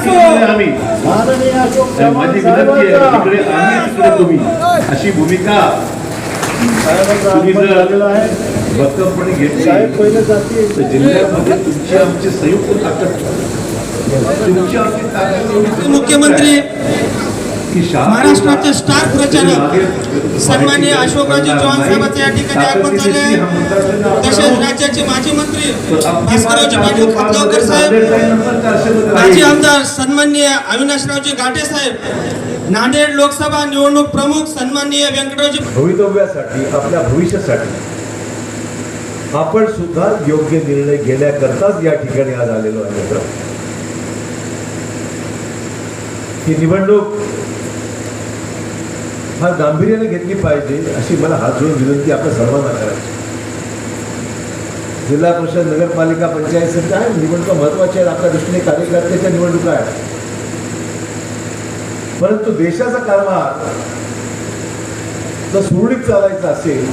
असो. आम्ही. माननीय अशोक आणि माझी विनंती आहे तिकडे आम्ही तिकडे तुम्ही. अशी भूमिका तुम्ही जर भक्कमपणे घेतली साहेब पहिले जाती तर जिल्ह्यामध्ये तुमची आमची संयुक्त ताकद. तुमची आमची ताकद मुख्यमंत्री महाराष्ट्राचे स्टार प्रचारक सन्माननीय अशोकरावजी चव्हाण साहेबांचे या ठिकाणी आगमन झाले आहे. तसेच राज्याचे माजी मंत्री भास्कररावजी पाटील खतगावकर साहेब माजी आमदार सन्माननीय अविनाशरावजी घाटे साहेब नांदेड लोकसभा निवडणूक प्रमुख सन्माननीय व्यंकटरावजी भवितव्यासाठी आपल्या भविष्यासाठी आपण सुद्धा योग्य निर्णय घेण्याकरताच या ठिकाणी आज आलेलो आहे मित्र ही निवडणूक फार गांभीर्याने घेतली पाहिजे अशी मला हात जोडून विनंती आपल्या सर्वांना करायची. जिल्हा परिषद नगरपालिका पंचायत समिती आहे निवडणुका महत्त्वाच्या आहेत. आपल्या दृष्टीने कार्यकर्त्याच्या निवडणुका आहेत. परंतु देशाचा कारभार जर सुरळीत चालायचा असेल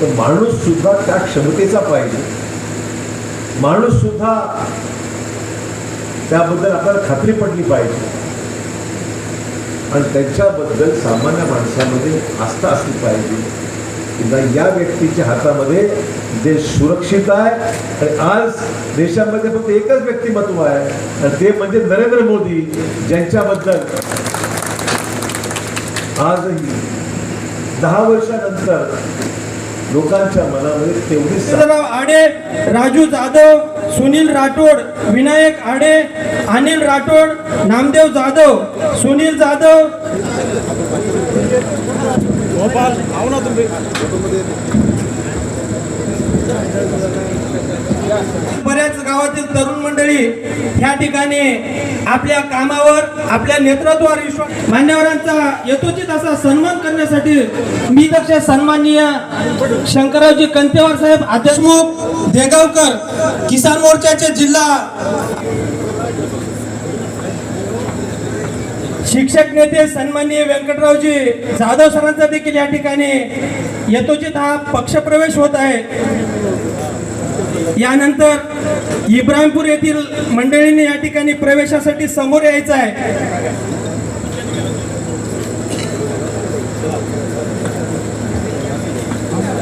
तर माणूस सुद्धा त्या क्षमतेचा पाहिजे. माणूस सुद्धा त्याबद्दल आपल्याला खात्री पडली पाहिजे. आणि त्यांच्याबद्दल सामान्य माणसामध्ये आस्था असली पाहिजे. या व्यक्तीच्या हातामध्ये देश सुरक्षित आहे आणि आज देशामध्ये फक्त एकच व्यक्तिमत्व आहे आणि ते म्हणजे नरेंद्र मोदी ज्यांच्याबद्दल आजही दहा वर्षानंतर लोकांच्या मनामध्ये तेवढी राजू जाधव. सुनील राठोड विनायक आडे अनिल राठोड नामदेव जाधव सुनील जाधव. बऱ्याच गावातील तरुण मंडळी ह्या ठिकाणी आपल्या कामावर आपल्या नेतृत्वावर विश्वास मान्यवरांचा यथोचित असा सन्मान करण्यासाठी मी दक्ष सन्माननीय शंकररावजी कंतेवार साहेब अध्यक्षमुख देगावकर किसान मोर्चाचे जिल्हा शिक्षक नेते सन्माननीय व्यंकटरावजी जाधव सरांचा देखील या ठिकाणी यथोचित हा पक्षप्रवेश होत आहे. यानंतर इब्राहिमपूर येथील मंडळींनी या ठिकाणी प्रवेशासाठी समोर यायचं आहे.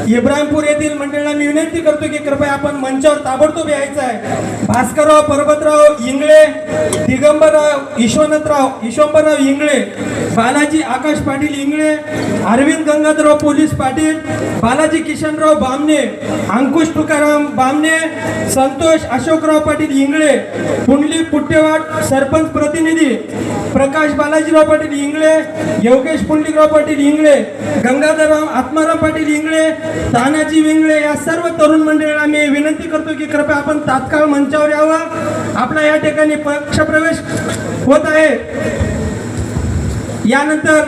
इब्राहिमपूर येथील मंडळीला मी विनंती करतो की कृपया आपण मंचावर ताबडतोब यायचं आहे. भास्करराव पर्वतराव इंगळे दिगंबरराव ईश्वरनाथराव ईश्वंबरराव इंगळे बालाजी आकाश पाटील इंगळे अरविंद गंगाधरराव पोलीस पाटील बालाजी किशनराव बामणे अंकुश तुकाराम बामणे संतोष अशोकराव पाटील इंगळे पुंडली पुट्टेवाट सरपंच प्रतिनिधी प्रकाश बालाजीराव पाटील इंगळे योगेश पुंडलिकराव पाटील इंगळे गंगाधरराव आत्माराम पाटील इंगळे तानाजी विंगळे या सर्व तरुण मंडळींना मी विनंती करतो की कृपया आपण तात्काळ मंचावर यावं. आपला या ठिकाणी पक्षप्रवेश होत आहे. यानंतर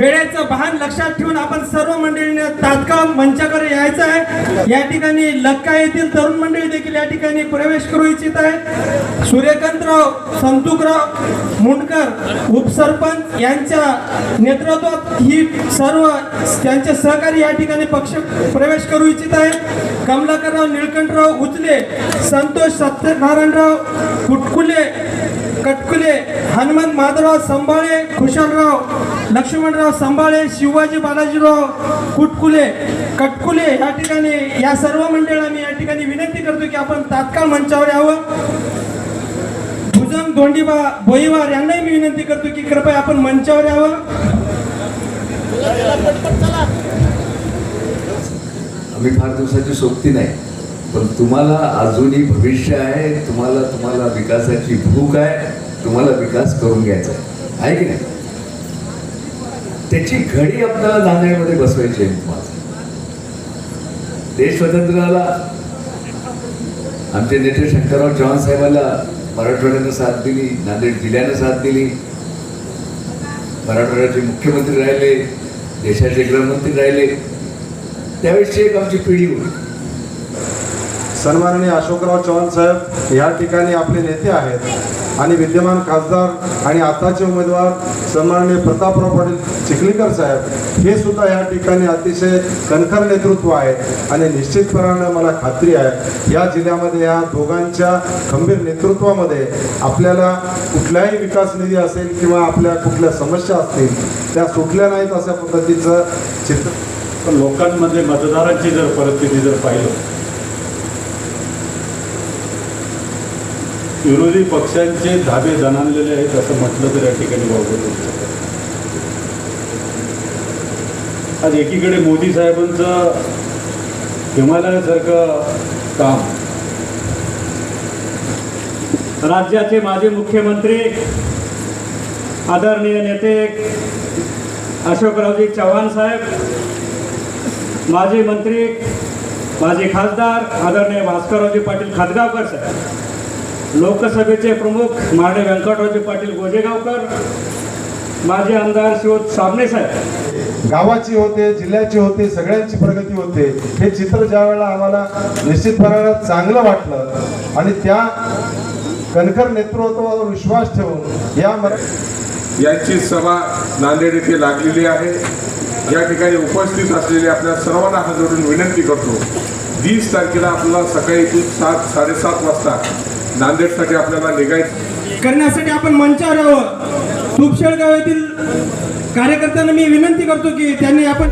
वेळेचं भान लक्षात ठेवून आपण सर्व मंडळीने तात्काळ मंचाकडे यायचं आहे. या ठिकाणी लक्का येथील तरुण मंडळी देखील या ठिकाणी प्रवेश करू इच्छित आहे सूर्यकांतराव संतुकराव मुंडकर उपसरपंच यांच्या नेतृत्वात ही सर्व त्यांचे सहकारी या ठिकाणी पक्ष प्रवेश करू इच्छित आहे कमलाकरराव निळकंठराव उचले संतोष सत्यनारायणराव कुटकुले कटकुले हनुमंत माधवराव संभाळे खुशालराव लक्ष्मणराव संभाळे शिवाजी बालाजीराव कुटकुले कटकुले या ठिकाणी या सर्व मंडळांना मी या ठिकाणी विनंती करतो की आपण तात्काळ मंचावर यावं. भुजंग धोंडीबा बोईवार यांनाही मी विनंती करतो की कृपया आपण मंचावर यावं. आम्ही फार दिवसाची सोबती नाही. पण तुम्हाला अजूनही भविष्य आहे तुम्हाला तुम्हाला विकासाची भूक आहे तुम्हाला विकास करून घ्यायचा आहे. की नाही? त्याची घडी आपल्याला नांदेडमध्ये बसवायची आहे तुम्हाला. देश स्वतंत्र झाला. आमचे नेते शंकरराव चव्हाण साहेबाला मराठवाड्यानं साथ दिली नांदेड जिल्ह्यानं साथ दिली. मराठवाड्याचे मुख्यमंत्री राहिले देशाचे गृहमंत्री राहिले. त्यावेळेसची एक आमची पिढी होती. सन्माननीय अशोकराव चव्हाण साहेब या ठिकाणी आपले नेते आहेत आणि विद्यमान खासदार आणि आताचे उमेदवार सन्माननीय प्रतापराव पाटील चिखलीकर साहेब हे सुद्धा या ठिकाणी अतिशय कणखर नेतृत्व आहे आणि निश्चितपणानं मला खात्री आहे या जिल्ह्यामध्ये या दोघांच्या खंबीर नेतृत्वामध्ये आपल्याला कुठलाही विकास निधी असेल किंवा आपल्या कुठल्या समस्या असतील त्या सुटल्या नाहीत अशा पद्धतीचं चित्र. पण लोकांमध्ये मतदारांची जर परिस्थिती जर पाहिलं विरोधी पक्षांचे धाबे जणांलेले आहेत असं म्हटलं तर या ठिकाणी वावगत आज एकीकडे मोदी साहेबांचं हिमालयासारखं काम. राज्याचे माजी मुख्यमंत्री आदरणीय नेते अशोकरावजी चव्हाण साहेब माजी मंत्री माजी खासदार आदरणीय भास्कररावजी पाटील खातगावकर साहेब. लोकसभेचे प्रमुख माननीय व्यंकटरावजी पाटील गोजेगावकर माजी आमदार शिवत साबणे साहेब. गावाची होते जिल्ह्याची होते सगळ्यांची प्रगती होते हे चित्र ज्या वेळेला आम्हाला निश्चितपणे चांगलं वाटलं आणि त्या कणखर नेतृत्वावर विश्वास ठेवून या मरा यांची सभा नांदेड येथे लागलेली आहे. या ठिकाणी उपस्थित असलेले आपल्या सर्वांना हात जोडून विनंती करतो. वीस तारखेला आपल्याला सकाळी इथून सात साडेसात वाजता नांदेडसाठी आपल्याला निघायचं. करण्यासाठी आपण मंचावर यावं तुपशेळगाव येथील कार्यकर्त्यांना मी विनंती करतो की त्यांनी आपण